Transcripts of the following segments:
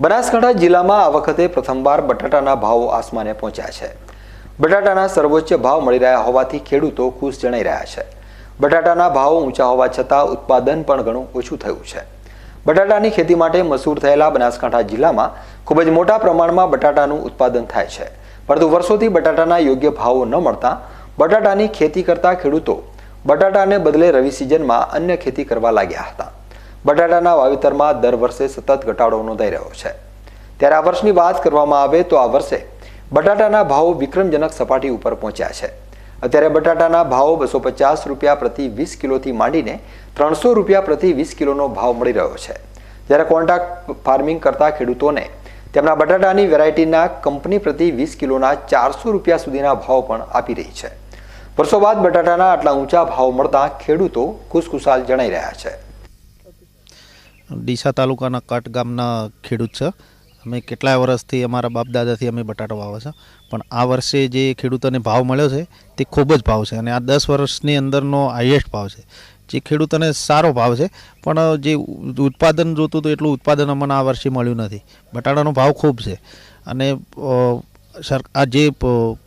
બનાસકાંઠા જિલ્લામાં આ વખતે પ્રથમવાર બટાટાના ભાવો આસમાને પહોંચ્યા છે. બટાટાના સર્વોચ્ચ ભાવ મળી રહ્યા હોવાથી ખેડૂતો ખુશ જણાઈ રહ્યા છે. બટાટાના ભાવ ઊંચા હોવા છતાં ઉત્પાદન પણ ઘણું ઓછું થયું છે. બટાટાની ખેતી માટે મશહૂર થયેલા બનાસકાંઠા જિલ્લામાં ખૂબ જ મોટા પ્રમાણમાં બટાટાનું ઉત્પાદન થાય છે. પરંતુ વર્ષોથી બટાટાના યોગ્ય ભાવો ન મળતા બટાટાની ખેતી કરતા ખેડૂતો બટાટાને બદલે રવિ સિઝનમાં અન્ય ખેતી કરવા લાગ્યા હતા. બટાટાના વાવેતરમાં દર વર્ષે સતત ઘટાડો નોંધાઈ રહ્યો છે. ત્યારે આ વર્ષની વાત કરવામાં આવે તો આ વર્ષે બટાટાના ભાવો વિક્રમજનક સપાટી ઉપર પહોંચ્યા છે. અત્યારે બટાટાના ભાવો બસો પચાસ રૂપિયા પ્રતિ વીસ કિલોથી માંડીને ત્રણસો રૂપિયા પ્રતિ વીસ કિલોનો ભાવ મળી રહ્યો છે. જ્યારે કોન્ટ્રાક્ટ ફાર્મિંગ કરતા ખેડૂતોને તેમના બટાટાની વેરાયટીના કંપની પ્રતિ વીસ કિલોના ચારસો રૂપિયા સુધીના ભાવ પણ આપી રહી છે. વર્ષો બાદ બટાટાના આટલા ઊંચા ભાવ મળતા ખેડૂતો ખુશખુશાલ જણાઈ રહ્યા છે. ડીસા તાલુકાના કટ ગામના ખેડૂત છે. અમે કેટલાય વર્ષથી અમારા બાપ દાદાથી અમે બટાટા વાવે છે. પણ આ વર્ષે જે ખેડૂતોને ભાવ મળ્યો છે, તે ખૂબ જ ભાવ છે અને આ દસ વર્ષની અંદરનો હાઈએસ્ટ ભાવ છે. જે ખેડૂતોને સારો ભાવ છે, પણ જે ઉત્પાદન જોતું હતું એટલું ઉત્પાદન અમને આ વર્ષે મળ્યું નથી. બટાટાનો ભાવ ખૂબ છે. અને સર, આ જે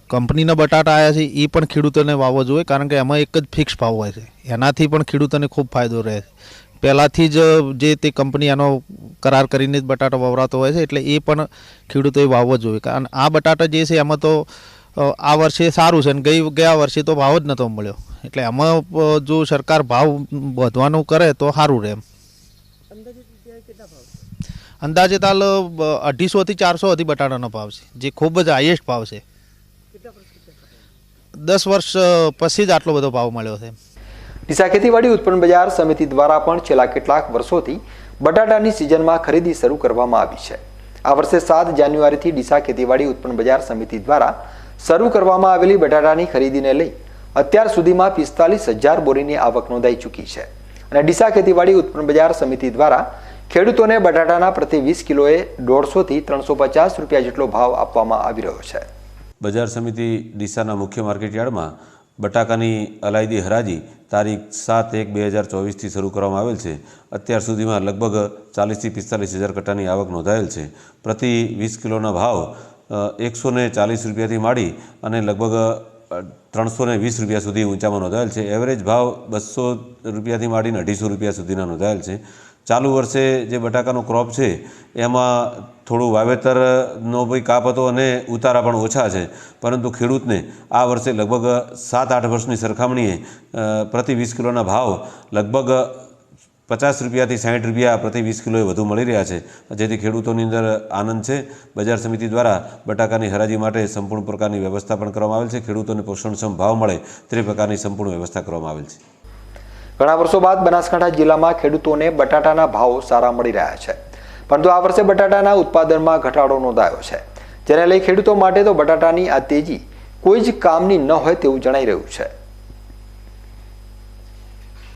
કંપનીના બટાટા આવ્યા છે એ પણ ખેડૂતોને વાવવો જોઈએ, કારણ કે એમાં એક જ ફિક્સ ભાવ હોય છે. એનાથી પણ ખેડૂતોને ખૂબ ફાયદો રહે છે. પહેલાંથી જ જે તે કંપની આનો કરાર કરીને જ બટાટા વવરાતો હોય છે, એટલે એ પણ ખેડૂતોએ વાવવો જોઈએ. કારણ આ બટાટા જે છે, એમાં તો આ વર્ષે સારું છે અને ગઈ, ગયા વર્ષે તો ભાવ જ નહોતો મળ્યો. એટલે આમાં જો સરકાર ભાવ વધવાનું કરે તો સારું રહે એમ. અંદાજે તાલ અઢીસોથી ચારસો હતી બટાટાનો ભાવ છે, જે ખૂબ જ હાઈએસ્ટ ભાવ છે. દસ વર્ષ પછી જ આટલો બધો ભાવ મળ્યો છે ડીસા ખેતીવાડી ઉત્પન્ન બજાર સમિતિ દ્વારા પણ છેલ્લા કેટલાક વર્ષોથી બટાટાની સિઝનમાં ખરીદી શરૂ કરવામાં આવી છે. આ વર્ષે સાત જાન્યુઆરીથી ડીસા ખેતીવાડી ઉત્પન્ન બજાર સમિતિ દ્વારા શરૂ કરવામાં આવેલી બટાટાની ખરીદીને લઈ અત્યાર સુધીમાં પિસ્તાલીસ હજાર બોરીની આવક નોંધાઈ ચૂકી છે. અને ડીસા ખેતીવાડી ઉત્પન્ન બજાર સમિતિ દ્વારા ખેડૂતોને બટાટાના પ્રતિ વીસ કિલોએ દોઢસોથી ત્રણસો પચાસ રૂપિયા જેટલો ભાવ આપવામાં આવી રહ્યો છે. બજાર સમિતિ ડીસાના મુખ્ય માર્કેટયાર્ડમાં બટાકાની અલાયદી હરાજી તારીખ સાત એક બે હજાર ચોવીસથી શરૂ કરવામાં આવેલ છે. અત્યાર સુધીમાં લગભગ ચાલીસથી પિસ્તાલીસ હજાર કટ્ટાની આવક નોંધાયેલ છે. પ્રતિ વીસ કિલોના ભાવ એકસો ચાલીસ રૂપિયાથી માંડી અને લગભગ ત્રણસો ને વીસ રૂપિયા સુધી ઊંચામાં નોંધાયેલ છે. એવરેજ ભાવ બસો રૂપિયાથી માંડીને અઢીસો રૂપિયા સુધીના નોંધાયેલ છે. ચાલુ વર્ષે જે બટાકાનો ક્રોપ છે, એમાં થોડું વાવેતરનો ભાઈ કાપ હતો અને ઉતારા પણ ઓછા છે. પરંતુ ખેડૂતને આ વર્ષે લગભગ સાત આઠ વર્ષની સરખામણીએ પ્રતિ વીસ કિલોના ભાવ લગભગ પચાસ રૂપિયાથી સાઠ રૂપિયા પ્રતિ વીસ કિલોએ વધુ મળી રહ્યા છે. જેથી ખેડૂતોની અંદર આનંદ છે. બજાર સમિતિ દ્વારા બટાકાની હરાજી માટે સંપૂર્ણ પ્રકારની વ્યવસ્થા પણ કરવામાં આવેલ છે. ખેડૂતોને પોષણક્ષમ ભાવ મળે તે પ્રકારની સંપૂર્ણ વ્યવસ્થા કરવામાં આવેલ છે. ઘણા વર્ષો બાદ બનાસકાંઠા જિલ્લામાં ખેડૂતોને બટાટાના ભાવ સારા મળી રહ્યા છે. પરંતુ આ વર્ષે બટાટાના ઉત્પાદનમાં ઘટાડો નોંધાયો છે. જેને લઈ ખેડૂતો માટે તો બટાટાની આ તેજી કોઈ જ કામની ન હોય તેવું જણાઈ રહ્યું છે.